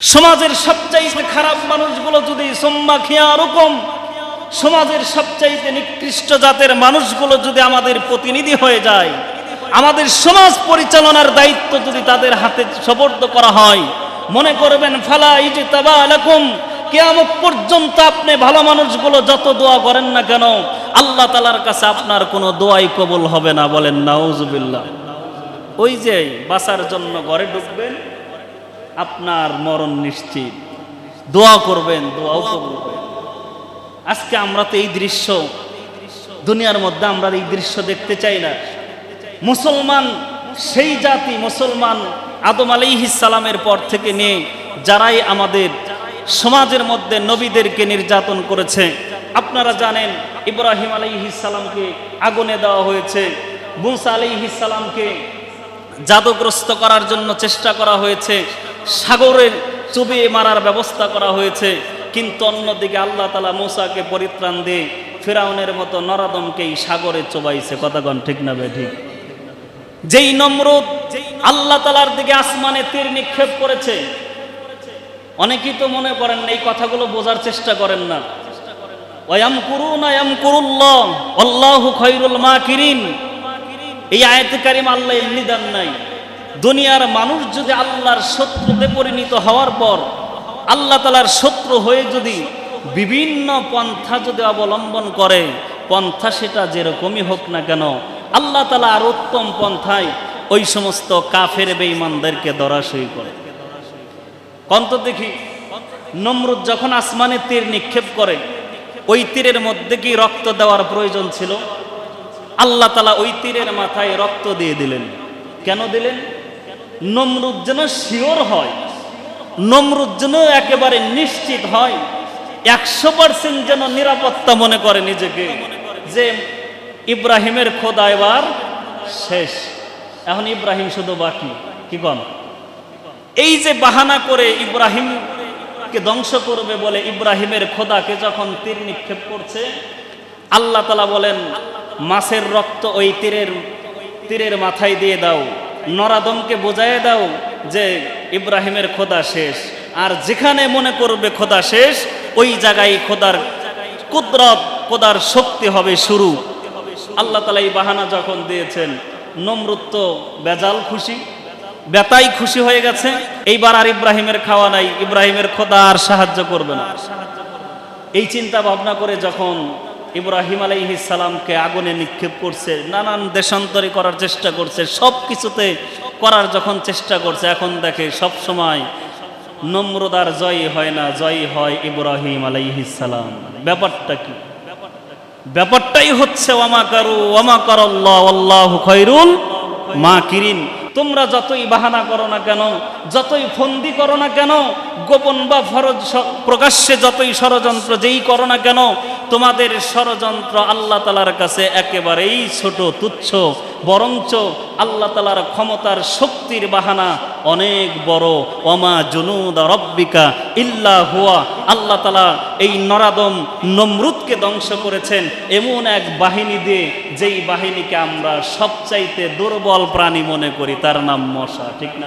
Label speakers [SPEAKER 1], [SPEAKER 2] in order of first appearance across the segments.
[SPEAKER 1] সমাজের সবচাইতে খারাপ মানুষগুলো যদি সোম্মা খিয়া রকম সমাজের সবচাইতে নিকৃষ্ট জাতের মানুষগুলো যদি আমাদের প্রতিনিধি হয়ে যায়, আমাদের সমাজ পরিচালনার দায়িত্ব যদি তাদের হাতে সবর্দ করা হয়, মনে করবেন, ফালা ইজে তাবা আলাকুম কেয়ামত পর্যন্ত আপনি ভালো মানুষগুলো যত দোয়া করেন না কেন, আল্লাহ তালার কাছে আপনার কোনো দোয়াই কবুল হবে না, বলেন, নাউজুবিল্লাহ ওই যে বাসার জন্য ঘরে ঢুকবেন আপনার মরণ নিশ্চিত। দোয়া করবেন দোয়াও হবে আজকে আমরা তো এই দৃশ্য দুনিয়ার মধ্যে আমরা এই দৃশ্য দেখতে চাই না। মুসলমান সেই জাতি মুসলমান আদম সালামের পর থেকে নিয়ে যারাই আমাদের সমাজের মধ্যে নবীদেরকে নির্যাতন করেছে আপনারা জানেন ইব্রাহিম সালামকে আগুনে দেওয়া হয়েছে মুসা সালামকে জাদুগ্রস্ত করার জন্য চেষ্টা করা হয়েছে সাগরের চুবিয়ে মারার ব্যবস্থা করা হয়েছে, কিন্তু অন্যদিকে আল্লাহ তালা মুসাকে পরিত্রাণ দিয়ে ফেরাউনের মতো নরাদমকেই সাগরে চোবাইছে। কথাগণ ঠিক না ঠিক? যেই নমরুদ আল্লাহ তালার দিকে আসমানে তীর নিক্ষেপ করেছে, অনেকেই তো মনে করেন এই কথাগুলো বোঝার চেষ্টা করেন না। এই আয়াত কারিম আল্লাহ এমনি দেন নাই। দুনিয়ার মানুষ যদি আল্লাহর শত্রুতে পরিণত হওয়ার পর আল্লাহ তালার শত্রু হয়ে যদি বিভিন্ন পন্থা যদি অবলম্বন করে, পন্থা সেটা যেরকমই হোক না কেন, আল্লাহ তালা আর উত্তম পন্থায় ওই সমস্ত কাফের বেঈমানদেরকে দরাশই করে। কন্ত দেখি, নমরুদ যখন আসমানে তীর নিক্ষেপ করে, ওই তীরের মধ্যে কি রক্ত দেওয়ার প্রয়োজন ছিল? আল্লাহ তালা ওই তীরের মাথায় রক্ত দিয়ে দিলেন। কেন দিলেন? নমরুদ যেন শিওর হয়, নমরুদ যেন একেবারে নিশ্চিত হয়, একশো পার্সেন্ট যেন নিরাপত্তা মনে করে নিজেকে যে ইব্রাহিমের খোদা এবার শেষ। এখন ইব্রাহিম শুধু বাকি, কি কন? এই যে বাহানা করে ইব্রাহিমকে ধ্বংস করবে বলে ইব্রাহিমের খোদাকে যখন তীর নিক্ষেপ করছে, আল্লাহ তালা বলেন, মাছের রক্ত ওই তীরের তীরের মাথায় দিয়ে দাও। নরাদমকে বোঝায় দাও যে ইব্রাহিমের খোদা শেষ। আর যেখানে মনে করবে খোদা শেষ, ওই জায়গায় খোদার কুদরত, খোদার শক্তি হবে শুরু। আল্লাহ তালা এই বাহানা যখন দিয়েছেন নমরুত্ব বেজাল খুশি, বেতাই খুশি হয়ে গেছে। এইবার আর ইব্রাহিমের খাওয়া নাই, ইব্রাহিমের খোদা আর সাহায্য করবে না। এই চিন্তা ভাবনা করে যখন ইব্রাহিম সালামকে আগুনে নিক্ষেপ করছে, নানান দেশান্তরী করার চেষ্টা করছে সব কিছুতে করার যখন চেষ্টা করছে, এখন দেখে সব সময় নম্রদার জয় হয় না জয় হয় ইব্রাহিম সালাম। ব্যাপারটা কি? ব্যাপারটাই হচ্ছে, ওয়ামা কারু করল্লাহ আল্লাহ খৈরুল মা কিরিন তোমরা যতই বাহানা করো না কেন, যতই ফন্দি করো না কেন, গোপন বা ফরজ প্রকাশ্যে যতই ষড়যন্ত্র যেই করো না কেন, তোমাদের ষড়যন্ত্র আল্লাহ তালার কাছে একেবারেই ছোট, তুচ্ছ। বরঞ্চ আল্লাহ তালার ক্ষমতার শক্তির বাহানা অনেক বড়। অমা জুনুদ রব্বিকা ইল্লা হুয়া। আল্লাহ তালা এই নরাদম নমরুদকে ধ্বংস করেছেন এমন এক বাহিনী দিয়ে, যেই বাহিনীকে আমরা সবচাইতে দুর্বল প্রাণী মনে করি। তার নাম মশা, ঠিক না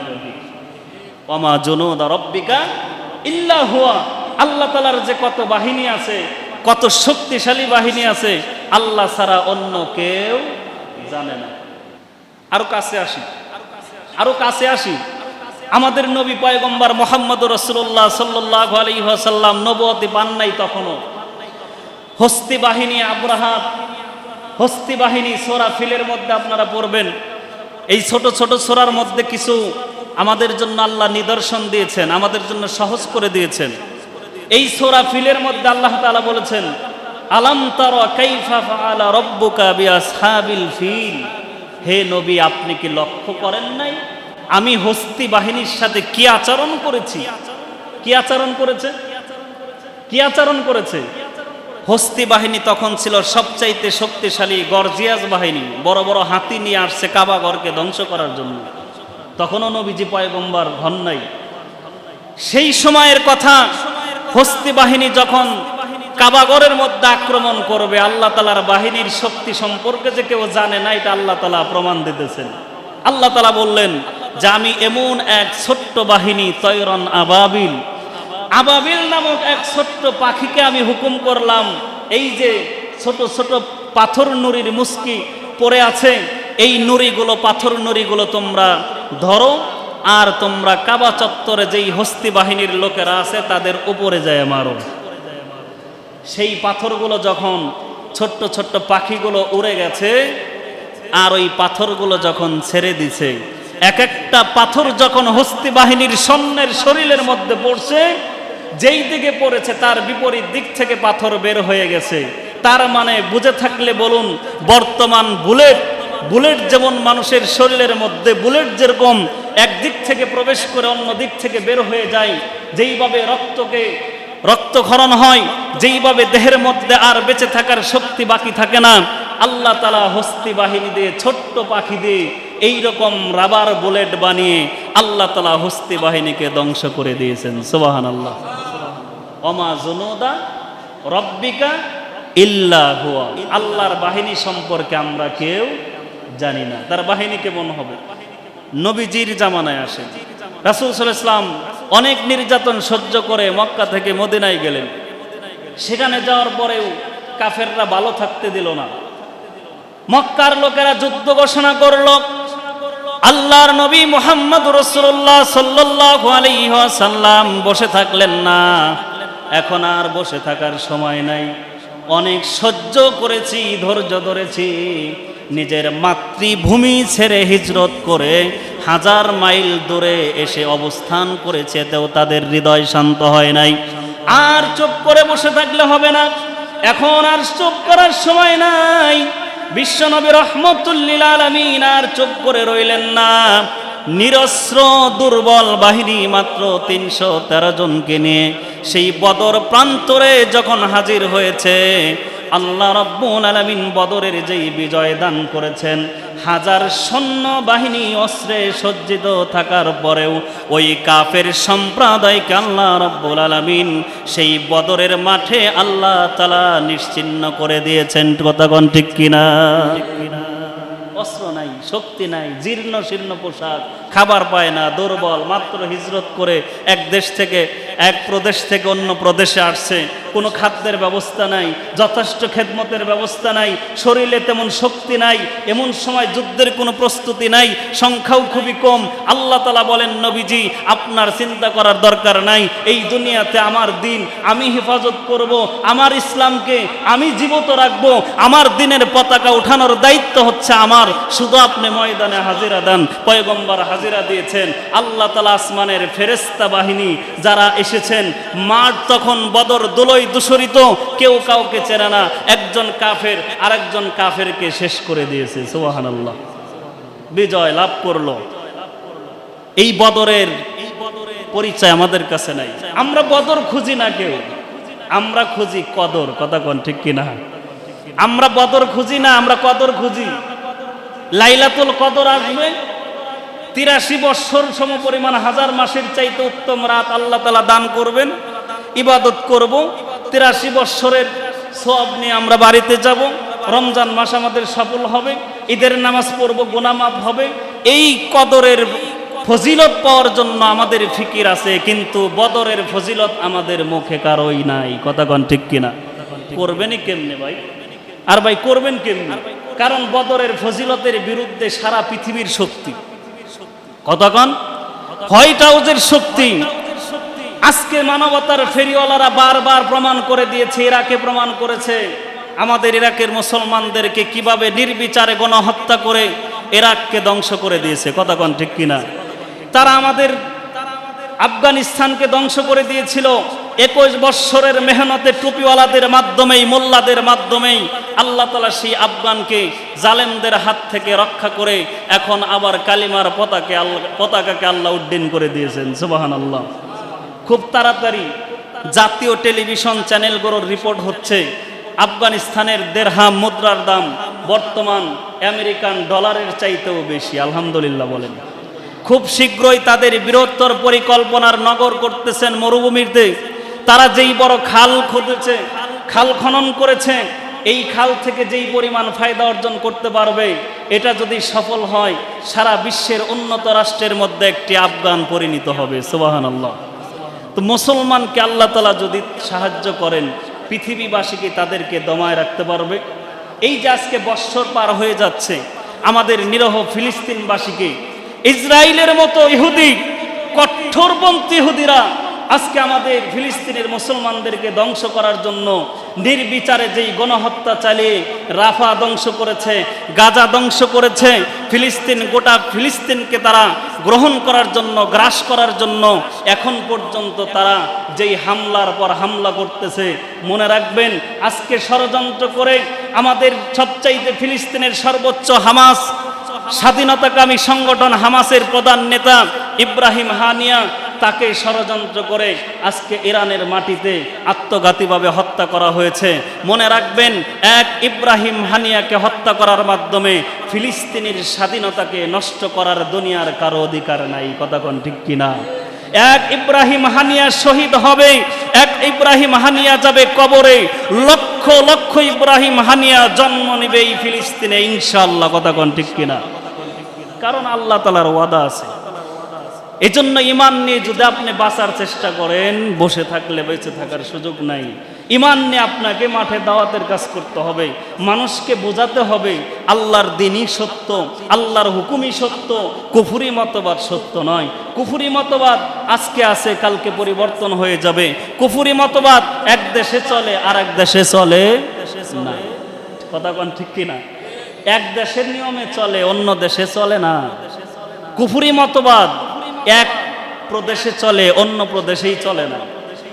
[SPEAKER 1] ওমা জুনুদ রব্বিকা ইল্লা হুয়া। আল্লাহ তালার যে কত বাহিনী আছে, কত শক্তিশালী বাহিনী আছে, আল্লাহ ছাড়া অন্য কেউ জানে না। আরও কাছে আসি। আরও কাছে আসি। আমাদের নবী পয়গম্বর মোহাম্মদ রসুল্লাহ সাল্লাহ আলহিহাসাল্লাম নবতী পান নাই তখনও। হস্তি বাহিনী আব্রাহাত হস্তি বাহিনী সোরা ফিলের মধ্যে আপনারা পড়বেন। এই ছোট ছোট সোরার মধ্যে কিছু আমাদের জন্য আল্লাহ নিদর্শন দিয়েছেন, আমাদের জন্য সহজ করে দিয়েছেন। এই সোরা ফিলের মধ্যে আল্লাহ তালা বলেছেন, আলাম তার কাইফা ফাআলা রব্বুকা বিআসহাবিল ফিল? হে নবী, আপনি কি লক্ষ্য করেন নাই? আমি হস্তি বাহিনীর সাথে কি আচরণ করেছি? কি আচরণ করেছে? কি আচরণ করেছে? হস্তি বাহিনী তখন ছিল সবচাইতে শক্তিশালী, গর্জিয়াস বাহিনী। বড় বড় হাতি নিয়ে আসছে কাবাগরকে ধ্বংস করার জন্য। তখনও নবীজি পয়গম্বর হন নাই। সেই সময়ের কথা হস্তি বাহিনী যখন কাবাগরের মধ্যে আক্রমণ করবে, আল্লাহ তালার বাহিনীর শক্তি সম্পর্কে যে কেউ জানে না, এটা আল্লাহ তালা প্রমাণ দিতেছেন। আল্লাহ তালা বললেন, যে আমি এমন এক ছোট্ট বাহিনী, তৈরন আবাবিল। আবাবিল নামক এক ছোট্ট পাখিকে আমি হুকুম করলাম, এই যে ছোট ছোট পাথর নুরির মুস্কি পড়ে আছে, এই নুরিগুলো পাথর নুরিগুলো তোমরা ধরো, আর তোমরা কাবা চত্বরে যেই হস্তি বাহিনীর লোকেরা আছে, তাদের উপরে যায় মারো। সেই পাথরগুলো যখন ছোট্ট ছোট্ট পাখিগুলো উড়ে গেছে, আর ওই পাথরগুলো যখন ছেড়ে দিছে, এক একটা পাথর যখন হস্তি বাহিনীর সৈন্যের শরীরের মধ্যে পড়ছে, যেই দিকে পড়েছে তার বিপরীত দিক থেকে পাথর বের হয়ে গেছে। তার মানে বুঝে থাকলে বলুন, বর্তমান বুলেট বুলেট যেমন মানুষের শরীরের মধ্যে, বুলেট যেরকম একদিক থেকে প্রবেশ করে অন্য দিক থেকে বের হয়ে যায়, যেইভাবে রক্তকে রক্তক্ষরণ হয়, যেইভাবে দেহের মধ্যে আর বেঁচে থাকার শক্তি বাকি থাকে না, আল্লাহ তালা হস্তি বাহিনী দিয়ে, ছোট্ট পাখি দিয়ে এই রকম রাবার বুলেট বানিয়ে আল্লাহ তালা হস্তি বাহিনীকে ধ্বংস করে দিয়েছেন। সুবাহান আল্লাহ অমা জুনুদা রব্বিকা ইল্লা হুয়া। আল্লাহর বাহিনী সম্পর্কে আমরা কেউ জানি না। তার বাহিনী কেমন হবে? নবীজির জামানায় আসে রাসুল ইসলাম অনেক নির্যাতন সহ্য করে মক্কা থেকে মদিনায় গেলেন। সেখানে যাওয়ার পরেও কাফেররা ভালো থাকতে দিল না। মক্কার লোকেরা যুদ্ধ ঘোষণা করল, আল্লাহর নবী মোহাম্মদ রসুল্লাহ সাল্লাহ আলাইসাল্লাম বসে থাকলেন না। এখন আর বসে থাকার সময় নাই। অনেক সহ্য করেছি, ধৈর্য ধরেছি। নিজের মাতৃভূমি ছেড়ে হিজরত করে হাজার মাইল দূরে এসে অবস্থান করেছে তেও তাদের হৃদয় শান্ত হয় নাই। আর চুপ করে বসে থাকলে হবে না। এখন আর চুপ করার সময় নাই। বিশ্বনবী রহমতুল্লিল আলমিন আর চুপ করে রইলেন না। নিরস্র, দুর্বল বাহিনী মাত্র তিনশো তেরো জনকে নিয়ে সেই বদর প্রান্তরে যখন হাজির হয়েছে আল্লাহ রব্বুল আলমিন বদরের যেই বিজয় দান করেছেন, হাজার সৈন্য বাহিনী অস্ত্রে সজ্জিত থাকার পরেও ওই কাফের সম্প্রদায়কে আল্লাহ রব্বুল আলমিন সেই বদরের মাঠে আল্লাহ তালা নিশ্চিন্ন করে দিয়েছেন। কতক্ষণ ঠিক কিনা? অস্ত্র শক্তি নাই, জীর্ণ শীর্ণ পোশাক, খাবার পায় না, দুর্বল, মাত্র হিজরত করে এক দেশ থেকে এক প্রদেশ থেকে অন্য প্রদেশে আসছে। কোনো খাদ্যের ব্যবস্থা নাই, যথেষ্ট খেদমতের ব্যবস্থা নাই, শরীরে তেমন শক্তি নাই, এমন সময় যুদ্ধের কোনো প্রস্তুতি নাই, সংখ্যাও খুবই কম। আল্লাহ তালা বলেন, নবীজি, আপনার চিন্তা করার দরকার নাই, এই দুনিয়াতে আমার দিন, আমি হেফাজত করব, আমার ইসলামকে আমি জীবিত রাখব, আমার দিনের পতাকা উঠানোর দায়িত্ব হচ্ছে আমার, শুধু আপনি ময়দানে হাজিরা দেন, পয়গম্বর হাজিরা দিয়েছেন। আল্লাহ তালা আসমানের ফেরেস্তা বাহিনী যারা এসেছেন, মাঠ তখন বদর দোলই দূষরিত, কেউ কাউকে চেনে না, একজন কাফের আরেকজন কাফেরকে শেষ করে দিয়েছে সোহান আল্লাহ বিজয় লাভ করল। এই বদরের পরিচয় আমাদের কাছে নাই। আমরা বদর খুঁজি না কেউ। আমরা খুঁজি কদর, কথা কোন ঠিক কিনা? আমরা বদর খুঁজি না, আমরা কদর খুঁজি। লাইলাতুল কদর আসবে। তিরাশি বৎসর সম পরিমাণ হাজার মাসের চাইতে উত্তম রাত আল্লাহ তালা দান করবেন, ইবাদত করব। তিরাশি বৎসরের সব নিয়ে আমরা বাড়িতে যাব। রমজান মাস আমাদের সফল হবে, ঈদের নামাজ পড়ব গোনামাপ হবে। এই কদরের ফজিলত পাওয়ার জন্য আমাদের ফিকির আছে, কিন্তু বদরের ফজিলত আমাদের মুখে কারোই নাই। কথাগণ ঠিক কিনা? করবেনই কেমনে ভাই? আর ভাই, করবেন কেমনে? কারণ বদরের ফজিলতের বিরুদ্ধে সারা পৃথিবীর শক্তি। কতক্ষণ? হোয়াইট হাউসের শক্তি। আজকে মানবতার ফেরিওয়ালারা বারবার প্রমাণ করে দিয়েছে, ইরাকে প্রমাণ করেছে। আমাদের ইরাকের মুসলমানদেরকে কীভাবে নির্বিচারে গণহত্যা করে ইরাককে ধ্বংস করে দিয়েছে, কতক্ষণ ঠিক কিনা? তারা আমাদের আফগানিস্তানকে ধ্বংস করে দিয়েছিল। একুশ বৎসরের মেহনতে টুপিওয়ালাদের মাধ্যমেই, মোল্লাদের মাধ্যমেই আল্লাহ তালা সেই আফগানকে জালেমদের হাত থেকে রক্ষা করে এখন আবার কালিমার পতাকে আল্লাহ পতাকাকে আল্লাহ উড্ডীন করে দিয়েছেন। সুবাহান আল্লাহ খুব তাড়াতাড়ি জাতীয় টেলিভিশন চ্যানেলগুলোর রিপোর্ট হচ্ছে, আফগানিস্তানের দেড়হাম মুদ্রার দাম বর্তমান আমেরিকান ডলারের চাইতেও বেশি। আলহামদুলিল্লাহ বলেন। খুব শীঘ্রই তাদের বৃহত্তর পরিকল্পনার নগর করতেছেন মরুভূমিতে। তারা যেই বড় খাল খুঁজেছে, খাল খনন করেছে, এই খাল থেকে যেই পরিমাণ ফায়দা অর্জন করতে পারবে, এটা যদি সফল হয়, সারা বিশ্বের উন্নত রাষ্ট্রের মধ্যে একটি আফগান পরিণত হবে সুবাহান আল্লাহ তো মুসলমানকে আল্লাহ তালা যদি সাহায্য করেন, পৃথিবীবাসীকে তাদেরকে দমায় রাখতে পারবে। এই যে আজকে বৎসর পার হয়ে যাচ্ছে, আমাদের নিরহ ফিলিস্তিনবাসীকে ইসরায়েলের মতো ইহুদি, কঠোরপন্থী ইহুদিরা আজকে আমাদের ফিলিস্তিনের মুসলমানদেরকে ধ্বংস করার জন্য নির্বিচারে যেই গণহত্যা চালিয়ে রাফা ধ্বংস করেছে, গাজা ধ্বংস করেছে, ফিলিস্তিন, গোটা ফিলিস্তিনকে তারা গ্রহণ করার জন্য, গ্রাস করার জন্য এখন পর্যন্ত তারা যেই হামলার পর হামলা করতেছে, মনে রাখবেন আজকে ষড়যন্ত্র করে আমাদের সবচাইতে ফিলিস্তিনের সর্বোচ্চ হামাস, স্বাধীনতাকামী সংগঠন হামাসের প্রধান নেতা ইব্রাহিম হানিয়া তাকে ষড়যন্ত্র করে আজকে ইরানের মাটিতে আত্মঘাতীভাবে হত্যা করা হয়েছে। মনে রাখবেন, এক ইব্রাহিম হানিয়াকে হত্যা করার মাধ্যমে ফিলিস্তিনের স্বাধীনতাকে নষ্ট করার দুনিয়ার কারও অধিকার নাই। কথা কোন ঠিক কিনা? এক ইব্রাহিম হানিয়া শহীদ হবে, এক ইব্রাহিম হানিয়া যাবে কবরে, লক্ষ লক্ষ ইব্রাহিম হানিয়া জন্ম নিবে এই ফিলিস্তিনে, ইনশাআল্লাহ। কথা কোন ঠিক কিনা? কারণ আল্লাহ তালার ওয়াদা আছে। এই জন্য ইমান নিয়ে যদি আপনি বাঁচার চেষ্টা করেন, বসে থাকলে বেঁচে থাকার সুযোগ নাই। ইমান নিয়ে আপনাকে মাঠে দাওয়াতের কাজ করতে হবে, মানুষকে বোঝাতে হবে, আল্লাহর দিনই সত্য, আল্লাহর হুকুমই সত্য, কুফুরি মতবাদ সত্য নয়। কুফুরি মতবাদ আজকে আছে, কালকে পরিবর্তন হয়ে যাবে। কুফুরি মতবাদ এক দেশে চলে আর এক দেশে চলে না। কথা কন ঠিক কিনা? এক দেশের নিয়মে চলে, অন্য দেশে চলে না। কুফুরি মতবাদ এক প্রদেশে চলে, অন্য প্রদেশেই চলে না।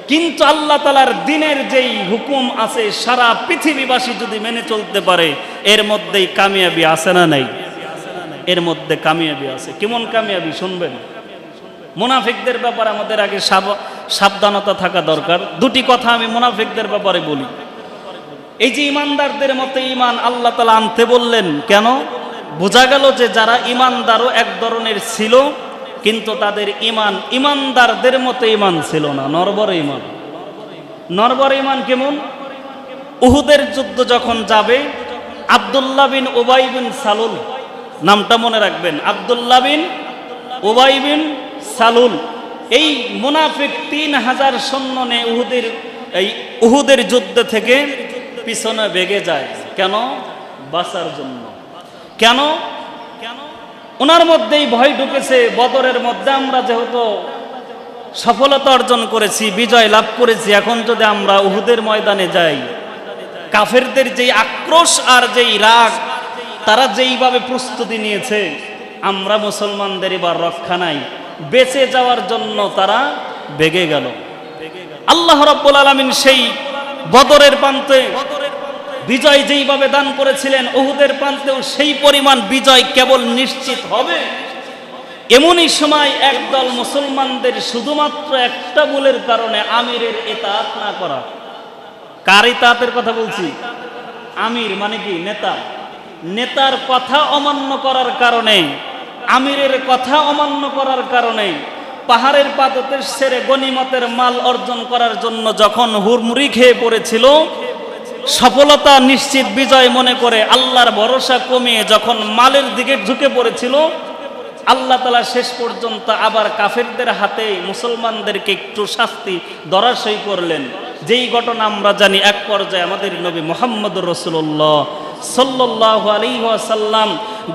[SPEAKER 1] কিন্তু আল্লাহ তালার দিনের যেই হুকুম আছে, সারা পৃথিবীবাসী যদি মেনে চলতে পারে, এর মধ্যেই কামিয়াবি আছে না নাই? এর মধ্যে কামিয়াবি আছে। কেমন কামিয়াবি, শুনবেন? মুনাফিকদের ব্যাপারে আমাদের আগে সাব- সাবধানতা থাকা দরকার। দুটি কথা আমি মুনাফিকদের ব্যাপারে বলি। এই যে ইমানদারদের মতো ইমান আল্লাহ তালা আনতে বললেন, কেন? বোঝা গেল যে যারা ইমানদারও এক ধরনের ছিল কিন্তু তাদের ইমান ইমানদারদের মতো ইমান ছিল না, নরবর ইমান। নরবর ইমান কেমন? উহুদের যুদ্ধ যখন যাবে, আবদুল্লাহ বিন ওবাই বিন সালুল, নামটা মনে রাখবেন, আবদুল্লাহ বিন ওবাই বিন সালুল, এই মুনাফিক তিন হাজার সৈন্য নিয়ে উহুদের, এই উহুদের যুদ্ধ থেকে পিছনে বেগে যায়। কেন? বাঁচার জন্য। কেন কেন? ওনার মধ্যেই ভয় ঢুকেছে। বদরের মধ্যে আমরা যেহেতু সফলতা অর্জন করেছি, বিজয় লাভ করেছি, এখন যদি আমরা উহুদের ময়দানে যাই, কাফেরদের যেই আক্রোশ আর যেই রাগ, তারা যেইভাবে প্রস্তুতি নিয়েছে, আমরা মুসলমানদের এবার রক্ষা নাই। বেঁচে যাওয়ার জন্য তারা বেগে গেল। আল্লাহ রব্বুল আলমিন সেই বদরের প্রান্তে বিজয় যেইভাবে দান করেছিলেন ওহুদের প্রান্তেও সেই পরিমাণ বিজয় কেবল নিশ্চিত হবে। এমনই সময় একদল মুসলমানদের শুধুমাত্র একটা ভুলের কারণে আমিরের এতাত না করা। কার ইতাতের কথা বলছি? আমির মানে কি? নেতা। নেতার কথা অমান্য করার কারণে, আমিরের কথা অমান্য করার কারণে, পাহাড়ের পাদতে সেরে গনিমতের মাল অর্জন করার জন্য যখন হুড়মুড়ি খেয়ে পড়েছিল সফলতা নিশ্চিত বিজয় মনে করে আল্লাহর ভরসা কমিয়ে যখন মালের দিকে ঝুঁকে পড়েছিল, আল্লাহ তালা শেষ পর্যন্ত আবার কাফেরদের হাতে মুসলমানদেরকে একটু শাস্তি দরাশই করলেন। যেই ঘটনা আমরা জানি, এক পর্যায়ে আমাদের নবী মোহাম্মদ রসুল্লাহ সাল্লাহ আলিহাসাল্লাম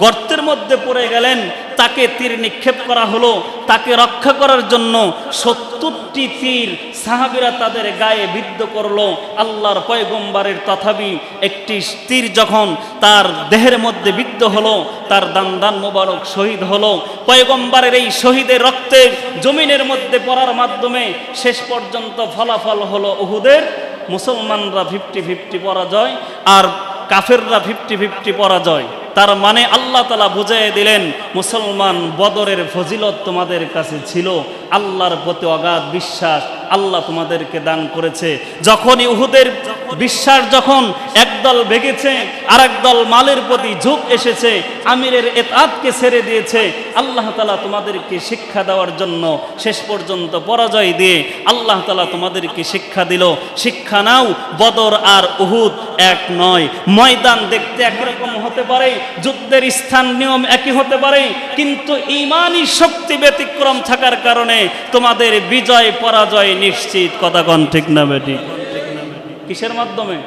[SPEAKER 1] গর্তের মধ্যে পড়ে গেলেন। তাকে তীর নিক্ষেপ করা হলো, তাকে রক্ষা করার জন্য সত্তরটি তীর সাহাবিরা তাদের গায়ে বিদ্ধ করল। আল্লাহর পয়গম্বারের তথাপি একটি তীর যখন তার দেহের মধ্যে বিদ্ধ হলো, তার দান মোবারক শহীদ হলো। পয়গম্বারের এই শহীদের রক্তে জমিনের মধ্যে পড়ার মাধ্যমে শেষ পর্যন্ত ফলাফল হলো উহুদের। মুসলমানরা ফিফটি ফিফটি পরাজয় আর কাফেররা ফিফটি ফিফটি পরাজয়। তার মানে আল্লাহ তালা বুঝিয়ে দিলেন, মুসলমান বদরের ফজিলত তোমাদের কাছে ছিল, আল্লাহর প্রতি অগাধ বিশ্বাস আল্লাহ তোমাদেরকে দান করেছে। যখন উহুদের বিশ্বাস যখন একদল ভেগেছে আর একদল মালের প্রতি ঝুঁক এসেছে, আমিরের এতাতকে ছেড়ে দিয়েছে, আল্লাহ তালা তোমাদেরকে শিক্ষা দেওয়ার জন্য শেষ পর্যন্ত পরাজয় দিয়ে আল্লাহ তালা তোমাদেরকে শিক্ষা দিল। শিক্ষা নাও, বদর আর উহুদ এক নয়। ময়দান দেখতে একরকম হতে পারে, যুদ্ধের স্থান নিয়ম একই হতে পারে, কিন্তু ইমানই শক্তি ব্যতিক্রম থাকার কারণে তোমাদের বিজয় পরাজয় নিশ্চিত। কথা কন ঠিক না, বেটি? কিসের মাধ্যমে?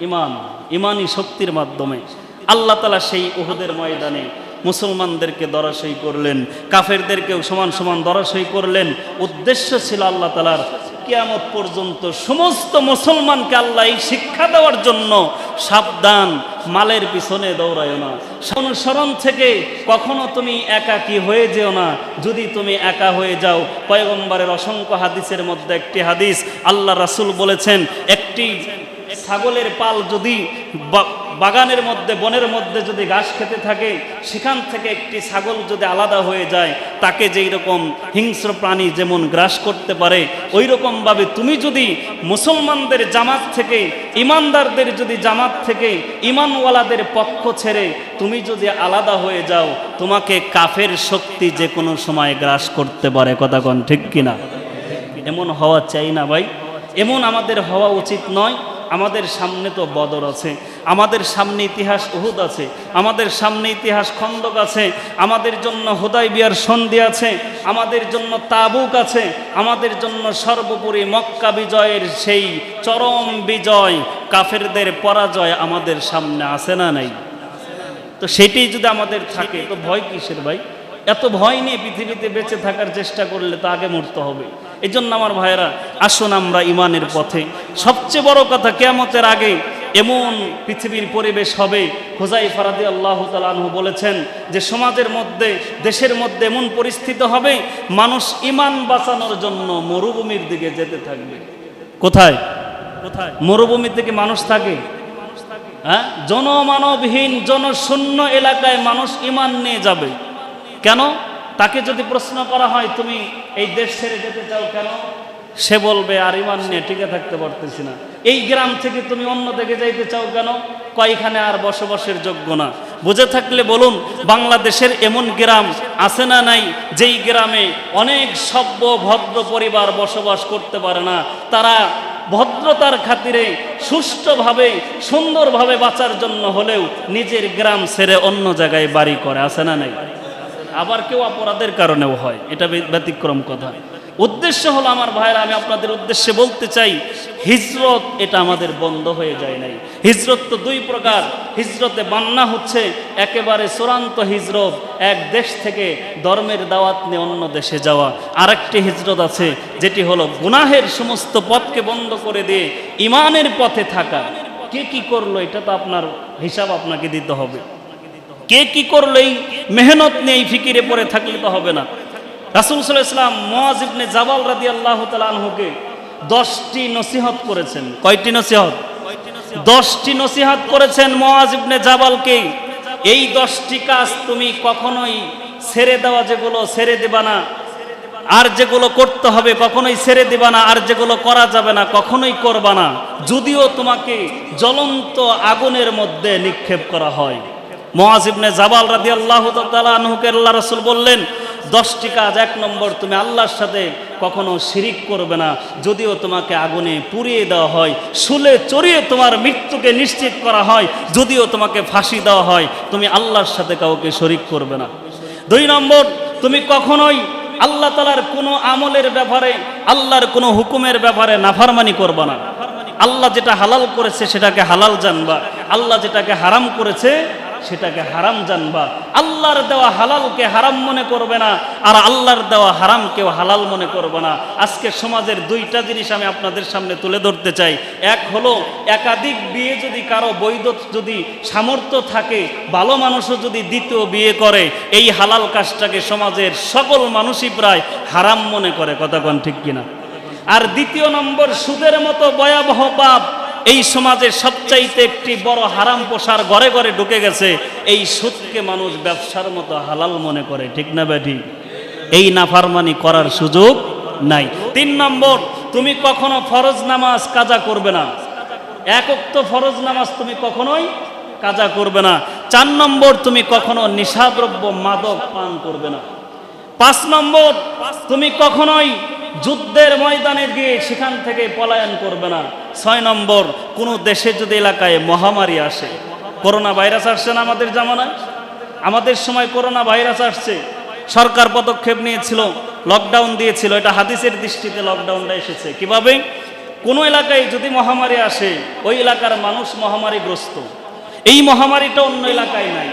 [SPEAKER 1] ইমান। ইমানই শক্তির মাধ্যমে। আল্লাহ তালা সেই ওহদের ময়দানে মুসলমানদেরকে দরাশই করলেন, কাফেরদেরকেও সমান সমান দরাশই করলেন। উদ্দেশ্য ছিল আল্লাহ তালার কিয়ামত পর্যন্ত সমস্ত মুসলমানকে আল্লাহ এই শিক্ষা দেওয়ার জন্য সাবধান, মালের পিছনে দৌড়ায় না। অনুসরণ থেকে কখনো তুমি একাকী হয়ে যেও না। যদি তুমি একা হয়ে যাও, পয়গম্বরের অসংখ্য হাদিসের মধ্যে একটি হাদিস আল্লাহ রাসূল বলেছেন, একটি ছাগলের পাল যদি বাগানের মধ্যে, বনের মধ্যে যদি ঘাস খেতে থাকে, সেখান থেকে একটি ছাগল যদি আলাদা হয়ে যায়, তাকে যেই রকম হিংস্র প্রাণী যেমন গ্রাস করতে পারে ওই রকমভাবে তুমি যদি মুসলমানদের জামাত থেকে, ইমানদারদের যদি জামাত থেকে, ইমানওয়ালাদের পক্ষ ছেড়ে তুমি যদি আলাদা হয়ে যাও, তোমাকে কাফের শক্তি যে কোনো সময় গ্রাস করতে পারে। কথা কন ঠিক কিনা? এমন হওয়া চাই না ভাই। এমন আমাদের হওয়া উচিত নয়। আমাদের সামনে তো বদর আছে, আমাদের সামনে ইতিহাস উহুদ আছে, আমাদের সামনে ইতিহাস খন্দক আছে, আমাদের জন্য হোদাই বিয়ার সন্ধি আছে, আমাদের জন্য তাবুক আছে, আমাদের জন্য সর্বোপরি মক্কা বিজয়ের সেই চরম বিজয় কাফেরদের পরাজয় আমাদের সামনে আছে না নাই? তো সেটাই যদি আমাদের থাকে, তো ভয় কিসের ভাই? এত ভয় নিয়ে পৃথিবীতে বেঁচে থাকার চেষ্টা করলে তো আগে মরতে হবে। এই জন্য আমার ভাইয়েরা, আসুন আমরা ইমানের পথে। সবচেয়ে বড় কথা কেয়ামতের আগে এমন পৃথিবীর পরিবেশ হবে হোজাই ফারাদি আল্লাহ তালু বলেছেন যে সমাজের মধ্যে, দেশের মধ্যে এমন পরিস্থিতি হবে, মানুষ ইমান বাঁচানোর জন্য মরুভূমির দিকে যেতে থাকবে। কোথায়? কোথায়? মরুভূমির দিকে মানুষ থাকে? হ্যাঁ? জনমানবহীন, জনশূন্য এলাকায় মানুষ ইমান নিয়ে যাবে। কেন? তাকে যদি প্রশ্ন করা হয়, তুমি এই দেশ ছেড়ে যেতে চাও কেন? সে বলবে, আর ইমান নিয়ে টিকে থাকতে পারতেছি না। এই গ্রাম থেকে তুমি অন্য দিকে যাইতে চাও কেন? কয়খানে আর বসবাসের যোগ্য না। বুঝে থাকলে বলুন, বাংলাদেশের এমন গ্রাম আছে না নাই, যেই গ্রামে অনেক সভ্য, ভদ্র পরিবার বসবাস করতে পারে না। তারা ভদ্রতার খাতিরে সুষ্ঠুভাবে, সুন্দরভাবে বাঁচার জন্য হলেও নিজের গ্রাম ছেড়ে অন্য জায়গায় বাড়ি করে, আছে না নাই? আবার কেউ অপরাধের কারণেও হয়, এটা ব্যতিক্রম কথা। উদ্দেশ্য হলো আমার ভাইরা আমি আপনাদের উদ্দেশ্যে বলতে চাই, হিজরত এটা আমাদের বন্ধ হয়ে যায় নাই। হিজরত তো দুই প্রকার, হিজরতে বান্না হচ্ছে একেবারে চূড়ান্ত হিজরত, এক দেশ থেকে ধর্মের দাওয়াত নিয়ে অন্য দেশে যাওয়া। আরেকটি হিজরত আছে, যেটি হলো গুনাহের সমস্ত পথকে বন্ধ করে দিয়ে ইমানের পথে থাকা। কে কি করল, এটা তো আপনার হিসাব আপনাকে দিতে হবে। কে কি করল এই মেহনত নেই, ফিকিরে পড়ে থাকলে তো হবে না। রাসুল সাল্লাহ ইসলাম জাবাল রাদি আল্লাহ তালহুকে দশটি নসিহত করেছেন। কয়টি নসিহত? দশটি নসিহত করেছেন মোয়াজ ইবনে জাবালকে। এই দশটি কাজ তুমি কখনোই ছেড়ে দেওয়া, যেগুলো ছেড়ে দেবা না, আর যেগুলো করতে হবে কখনোই ছেড়ে দিবা না, আর যেগুলো করা যাবে না কখনোই করবা না। যদিও তোমাকে জ্বলন্ত আগুনের মধ্যে নিক্ষেপ করা হয়। মহাজিবনে জাবাল রাদি আল্লাহ আনহুকে আল্লাহ রসুল বললেন, দশটি কাজ, এক নম্বর তুমি আল্লাহর সাথে কখনো শিরিক করবে না। যদিও তোমাকে আগুনে পুড়িয়ে দেওয়া হয়, শুলে চড়িয়ে তোমার মৃত্যুকে নিশ্চিত করা হয়, যদিও তোমাকে ফাঁসি দেওয়া হয়, তুমি আল্লাহর সাথে কাউকে শরিক করবে না। দুই নম্বর, তুমি কখনোই আল্লাহ তালার কোনো আমলের ব্যাপারে, আল্লাহর কোনো হুকুমের ব্যাপারে নাফারমানি করবা না। আল্লাহ যেটা হালাল করেছে সেটাকে হালাল জানবা। আল্লাহ যেটাকে হারাম করেছে সেটাকে হারাম জানবা। আল্লাহর দেওয়া হালালকে হারাম মনে করবে না, আর আল্লাহর দেওয়া হারামকেও হালাল মনে করবে না। আজকে সমাজের দুইটা জিনিস আমি আপনাদের সামনে তুলে ধরতে চাই। এক হলো, একাধিক বিয়ে যদি কারও বৈধ যদি সামর্থ্য থাকে, ভালো মানুষও যদি দ্বিতীয় বিয়ে করে, এই হালাল কাজটাকে সমাজের সকল মানুষই প্রায় হারাম মনে করে। কথা কন ঠিক কিনা? আর দ্বিতীয় নম্বর, সুদের মতো ভয়াবহ পাপ এই সমাজে সবচাইতে একটি বড় হারাম পোষার ঘরে ঘরে ঢুকে গেছে, এই সুদকে মানুষ ব্যবসার মতো হালাল মনে করে, ঠিক না ব্যাটি এই নাফারমানি করার সুযোগ নাই। তিন নম্বর, তুমি কখনো ফরজ নামাজ কাজা করবে না। একক ফরজ নামাজ তুমি কখনোই কাজা করবে না। চার নম্বর, তুমি কখনো নিশাদ্রব্য মাদক পান করবে না। পাঁচ নম্বর, তুমি কখনোই যুদ্ধের ময়দানে গিয়ে সেখান থেকে পলায়ন করবে না। ছয় নম্বর, কোনো দেশে যদি এলাকায় মহামারী আসে, করোনা ভাইরাস আসছে না আমাদের জামানায়? আমাদের সময় করোনা ভাইরাস আসছে। সরকার পদক্ষেপ নিয়েছিল লকডাউন দিয়েছিল। এটা হাদিসের দৃষ্টিতে লকডাউনটা এসেছে। কীভাবে? কোনো এলাকায় যদি মহামারী আসে, ওই এলাকার মানুষ মহামারীগ্রস্ত। এই মহামারীটা অন্য এলাকায় নাই।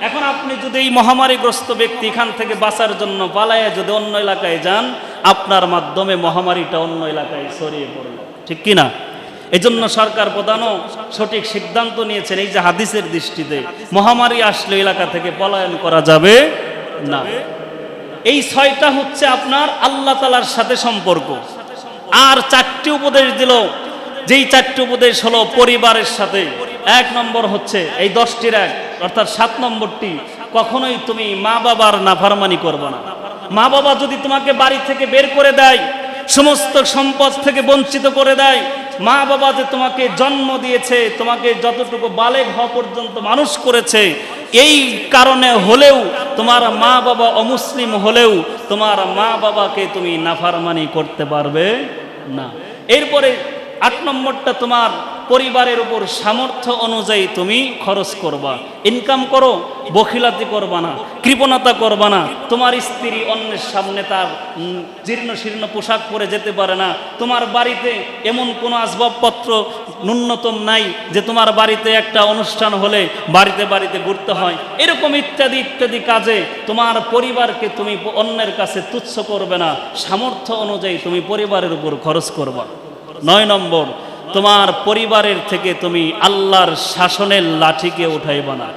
[SPEAKER 1] এখন আপনি যদি এই মহামারীগ্রস্ত ব্যক্তি এখান থেকে বাঁচার জন্য পালায় যদি অন্য এলাকায় যান আপনার মাধ্যমে মহামারীটা অন্য এলাকায় ছড়িয়ে পড়ল। ঠিক কি না এই জন্য সরকার প্রধানও সঠিক সিদ্ধান্ত নিয়েছেন, এই যে হাদিসের দৃষ্টিতে মহামারী আসলে এলাকা থেকে পলায়ন করা যাবে না। এই ছয়টা হচ্ছে আপনার আল্লাহ তালার সাথে সম্পর্ক। আর চারটি উপদেশ দিল, যেই চারটি উপদেশ হলো পরিবারের সাথে। এক নম্বর হচ্ছে এই দশটির এক, অর্থাৎ সাত নম্বরটি, কখনোই তুমি মা বাবার নাফারমানি করবে না। মা বাবা যদি তোমাকে বাড়ি থেকে বের করে দেয়, সমস্ত সম্পদ থেকে বঞ্চিত করে দেয় মা বাবা যে তোমাকে জন্ম দিয়েছে, তোমাকে যতটুকু বালেগ হওয়া পর্যন্ত মানুষ করেছে, এই কারণে হলেও তোমার মা বাবা অমুসলিম হলেও তোমার মা বাবাকে তুমি নাফারমানি করতে পারবে না। এরপরে আট নম্বরটা তোমার পরিবারের উপর সামর্থ্য অনুযায়ী তুমি খরচ করবা। ইনকাম করো, বখিলাতি করবা না, কৃপণতা করবা না। তোমার স্ত্রী অন্যের সামনে তার জীর্ণ শীর্ণ পোশাক পরে যেতে পারে না। তোমার বাড়িতে এমন কোনো আসবাবপত্র ন্যূনতম নাই যে তোমার বাড়িতে একটা অনুষ্ঠান হলে বাড়িতে বাড়িতে ঘুরতে হয়। এরকম ইত্যাদি ইত্যাদি কাজে তোমার পরিবারকে তুমি অন্যের কাছে তুচ্ছ করবে না। সামর্থ্য অনুযায়ী তুমি পরিবারের উপর খরচ করবা। নয় নম্বর তোমার পরিবারের থেকে তুমি আল্লাহর শাসনের লাঠিকে উঠাইবা না।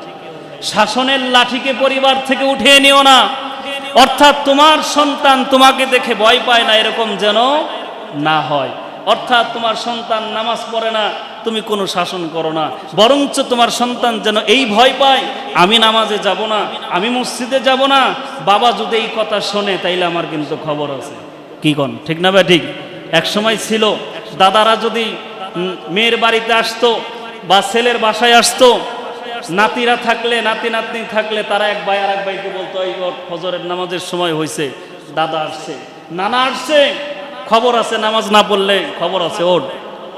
[SPEAKER 1] শাসনের লাঠিকে পরিবার থেকে উঠিয়ে নিও না। অর্থাৎ তোমার সন্তান তোমাকে দেখে ভয় পায় না এরকম যেন না হয়। অর্থাৎ তোমার সন্তান নামাজ পড়ে না, তুমি কোনো শাসন করো না। বরঞ্চ তোমার সন্তান যেন এই ভয় পায়, আমি নামাজে যাব না, আমি মসজিদে যাব না। বাবা যদি এই কথা শোনে, তাইলে আমার কিন্তু খবর আছে। কি কন, ঠিক না ভাই, ঠিক? এক সময় ছিল, দাদারা যদি মেয়ের বাড়িতে আসতো বা ছেলের বাসায় আসতো। নাতিরা থাকলে, নাতি, নাতনি থাকলে তারা এক ভাই আর এক ভাইকে বলতো, এই ওর ফজরের নামাজের সময় হয়েছে দাদা আসছে। নানা আসছে? খবর আছে, নামাজ না পড়লে খবর আছে ওর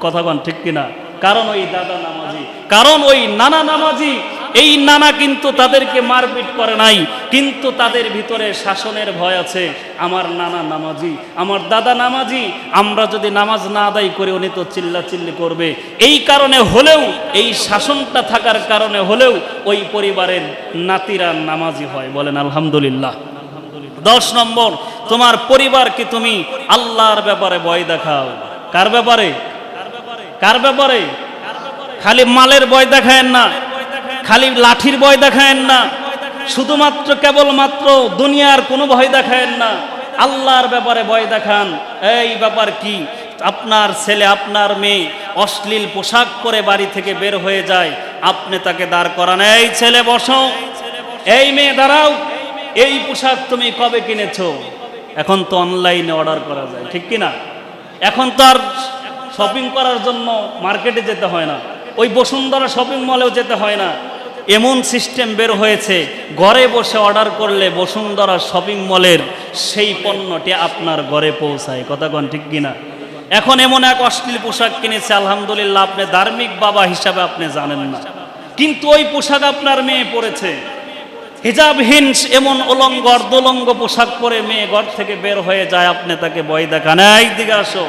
[SPEAKER 1] কথা কন ঠিক কিনা? কারণ ওই দাদা নামাজি, কারণ ওই নানা নামাজি এই নানা কিন্তু তাদেরকে মারপিট করে নাই, কিন্তু তাদের ভিতরে শাসনের ভয় আছে। আমার নানা নামাজি, আমার দাদা নামাজি, আমরা যদি নামাজ না আদায় করি, উনি তো চিল্লা চিল্লি করবে। এই কারণে হলেও, এই শাসনটা থাকার কারণে হলেও ওই পরিবারের নাতিরা নামাজি হয়। বলেন, আলহামদুলিল্লাহ। দশ নম্বর, তোমার পরিবারকে তুমি আল্লাহর ব্যাপারে ভয় দেখাও? কার ব্যাপারে? কার ব্যাপারে? খালি মালের ভয় দেখায় না। খালি লাঠির ভয় দেখায়েন না। শুধুমাত্র কেবলমাত্র দুনিয়ার কোনো ভয় দেখায়েন না। আল্লাহর ব্যাপারে ভয় দেখান। এই ব্যাপার কি? আপনার ছেলে, আপনার মেয়ে অশ্লীল পোশাক পরে বাড়ি থেকে বের হয়ে যায়। আপনি তাকে দাঁড় করান। এই ছেলে, বসো। এই মেয়ে, দাঁড়াও। এই পোশাক তুমি কবে কিনেছো? এখন তো অনলাইনে অর্ডার করা যায়, ঠিক কি না এখন তো আর শপিং করার জন্য মার্কেটে যেতে হয় না। ওই বসুন্ধরা শপিং মলেও যেতে হয় না। এমন সিস্টেম বের হয়েছে, ঘরে বসে অর্ডার করলে বসুন্ধরা শপিং মলের সেই পণ্যটি আপনার ঘরে পৌঁছায়। কথা কন ঠিক কিনা? এখন এমন এক অশ্লীল পোশাক কিনেছে, আলহামদুলিল্লাহ আপনি ধার্মিক বাবা হিসাবে আপনি জানেন না। কিন্তু ওই পোশাক আপনার মেয়ে পরেছে। হিজাবহীন এমন অলঙ্গ, অর্ধলঙ্গ পোশাক পরে মেয়ে ঘর থেকে বের হয়ে যায়, আপনি তাকে ভয় দেখান। এই দিকে আসো।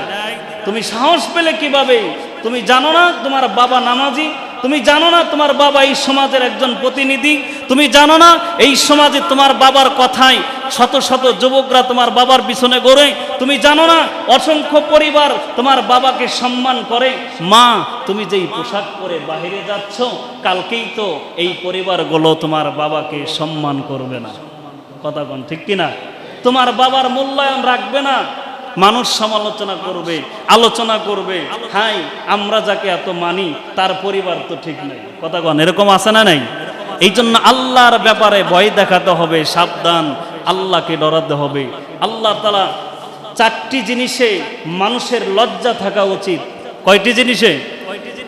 [SPEAKER 1] তুমি সাহস পেলে কীভাবে? তুমি জানো না তোমার বাবা নামাজি, তুমি জানো না তোমার বাবা এই সমাজের একজন প্রতিনিধি, তুমি জানো না এই সমাজে তোমার বাবার কথাই শত শত যুবকরা তোমার বাবার পিছনে গড়ে তুমি জানো না অসংখ্য পরিবার তোমার বাবাকে সম্মান করে, মা তুমি যেই পোশাক পরে বাহিরে যাচ্ছ, কালকেই তো এই পরিবারগুলো তোমার বাবাকে সম্মান করবে না। কথা কন ঠিক কিনা? তোমার বাবার মূল্যায়ন রাখবে না মানুষ সমালোচনা করবে, আলোচনা করবে, হাই, আমরা যাকে এত মানি, তার পরিবার তো ঠিক নাই। কথা কন, এরকম আছে না নাই? এই জন্য আল্লাহর ব্যাপারে ভয় দেখাতে হবে, সাবধান, আল্লাহকে ডরাতে হবে। আল্লাহ তালা চারটি জিনিসে মানুষের লজ্জা থাকা উচিত। কয়টি জিনিসে?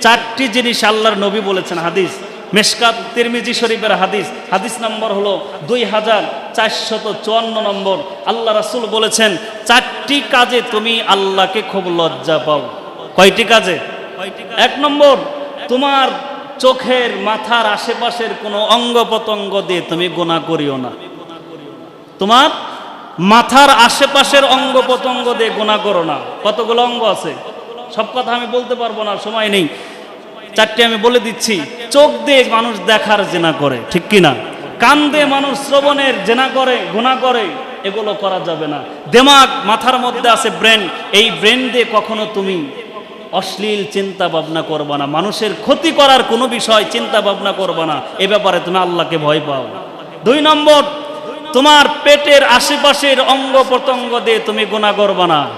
[SPEAKER 1] চারটি জিনিস আল্লাহর নবী বলেছেন, হাদিস। মেশকাত তিরমিজি শরীফের হাদিস। হাদিস নম্বর হলো দুই হাজার চারশত চুয়ান্ন নম্বর। আল্লাহ রাসূল বলেছেন, চারটি কাজে তুমি আল্লাহকে খুব লজ্জা পাও। কয়টি কাজে? এক নম্বর, তোমার চোখের মাথার আশেপাশের কোনো অঙ্গ প্রত্যঙ্গ দিয়ে তুমি গোনা করিও না। তোমার মাথার আশেপাশের অঙ্গ প্রত্যঙ্গ দিয়ে গোনা করো না। কতগুলো অঙ্গ আছে? সব কথা আমি বলতে পারব না, সময় নেই। চারটি আমি বলে দিচ্ছি। চোখ দিয়ে মানুষ দেখার জেনা করে, ঠিক কান? দিয়ে মানুষ শ্রবণের, জেনা করে, গুণা করে, এগুলো করা যাবে না। দেমাগ মাথার মধ্যে আছে ব্রেন। এই ব্রেন দিয়ে কখনো তুমি অশ্লীল চিন্তা ভাবনা করবা না। মানুষের ক্ষতি করার কোনো বিষয় চিন্তা ভাবনা করবা না। এ ব্যাপারে তুমি আল্লাহকে ভয় পাও। দুই নম্বর, তোমার পেটের আশেপাশের অঙ্গ প্রত্যঙ্গ দিয়ে তুমি গুণা করবা না।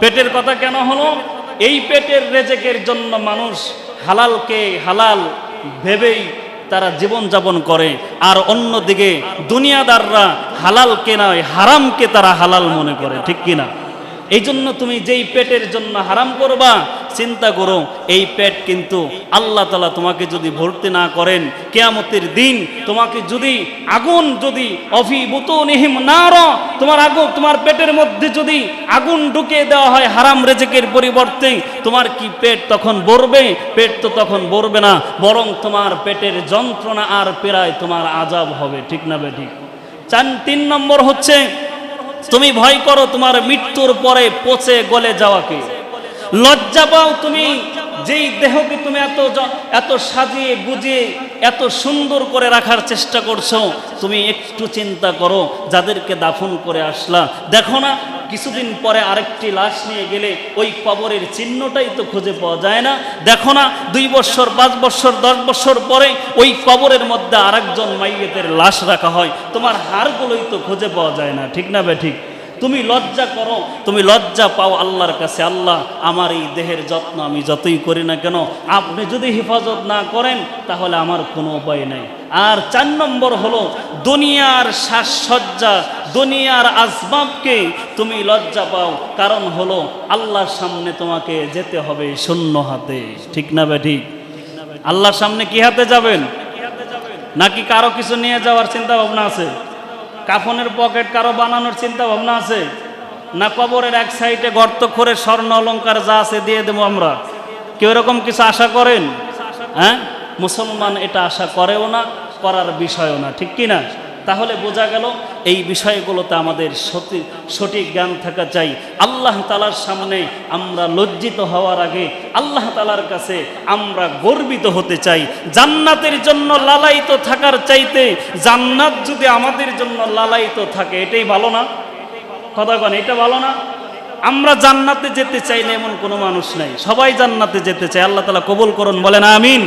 [SPEAKER 1] পেটের কথা কেন হলো? এই পেটের রেজেকের জন্য মানুষ হালালকে হালাল ভেবেই তারা জীবন যাপন করে। আর অন্যদিকে দুনিয়াদাররা হালাল কেনায় হারামকে তারা হালাল মনে করে। ঠিক কিনা? এই জন্য তুমি যেই পেটের জন্য হারাম করবা, চিন্তা করো, এই পেট কিন্তু আল্লাহ তালা তোমাকে যদি ভর্তি না করেন, কেয়ামতের দিন তোমাকে যদি আগুন যদি অভিভূত নিহিম না র, তোমার আগুন, তোমার পেটের মধ্যে যদি আগুন ঢুকিয়ে দেওয়া হয় হারাম রেজেকের পরিবর্তে, তোমার কি পেট তখন বরবে পেট তো তখন বরবে না, বরং তোমার পেটের যন্ত্রণা আর পেরায় তোমার আজাব হবে, ঠিক না বে ঠিক? চান তিন নম্বর হচ্ছে তুমি ভয় করো, তোমার মৃত্যুর পরে পচে গলে যাওয়াকে। লজ্জা পাও তুমি, যেই দেহকে তুমি এত এত সাজিয়ে গুজিয়ে, এত সুন্দর করে রাখার চেষ্টা করছ, তুমি একটু চিন্তা করো, যাদেরকে দাফন করে আসলা। দেখো না কিছুদিন পরে আরেকটি লাশ নিয়ে গেলে ওই কবরের চিহ্নটাই তো খুঁজে পাওয়া যায় না। দেখো না, দুই বছর, পাঁচ বছর, দশ বছর পরে ওই কবরের মধ্যে আরেকজন মাইয়েতের লাশ রাখা হয়। তোমার হারগুলোই তো খুঁজে পাওয়া যায় না, ঠিক না বে ঠিক? তুমি লজ্জা করো, তুমি লজ্জা পাও আল্লাহর কাছে। আল্লাহ আমার এই দেহের যত্ন আমি যতই করি না কেন, আপনি যদি হেফাজত না করেন, তাহলে আমার কোনো উপায় নাই। আর চার নম্বর হলো, দুনিয়ার সাজসজ্জা, দুনিয়ার আসবাবকে তুমি লজ্জা পাও। কারণ হলো, আল্লাহর সামনে তোমাকে যেতে হবে শূন্য হাতে। ঠিক না বে ঠিক? আল্লাহর সামনে কি হাতে যাবেন? নাকি কারও কিছু নিয়ে যাওয়ার চিন্তা ভাবনা আছে? কাফনের পকেট কারও বানানোর চিন্তা ভাবনা আছে? না কবরের এক সাইডে গর্ত করে স্বর্ণ অলঙ্কার যা আছে দিয়ে দেবো আমরা? কেউ এরকম কিছু আশা করেন? হ্যাঁ? মুসলমান এটা আশা করেও না, করার বিষয়ও না, ঠিক কি না তাহলে বোঝা গেল এই বিষয়গুলোতে আমাদের সঠিক জ্ঞান থাকা চাই। আল্লাহ তালার সামনে আমরা লজ্জিত হওয়ার আগে আল্লাহ তালার কাছে আমরা গর্বিত হতে চাই। জান্নাতের জন্য লালায়িত থাকার চাইতে জান্নাত যদি আমাদের জন্য লালায়িত থাকে, এটাই ভালো না? কথা কন, এটা ভালো না? আমরা জান্নাতে যেতে চাই না এমন কোনো মানুষ নাই। সবাই জান্নাতে যেতে চাই আল্লাহ তালা কবুল করুন, বলেন আমিন।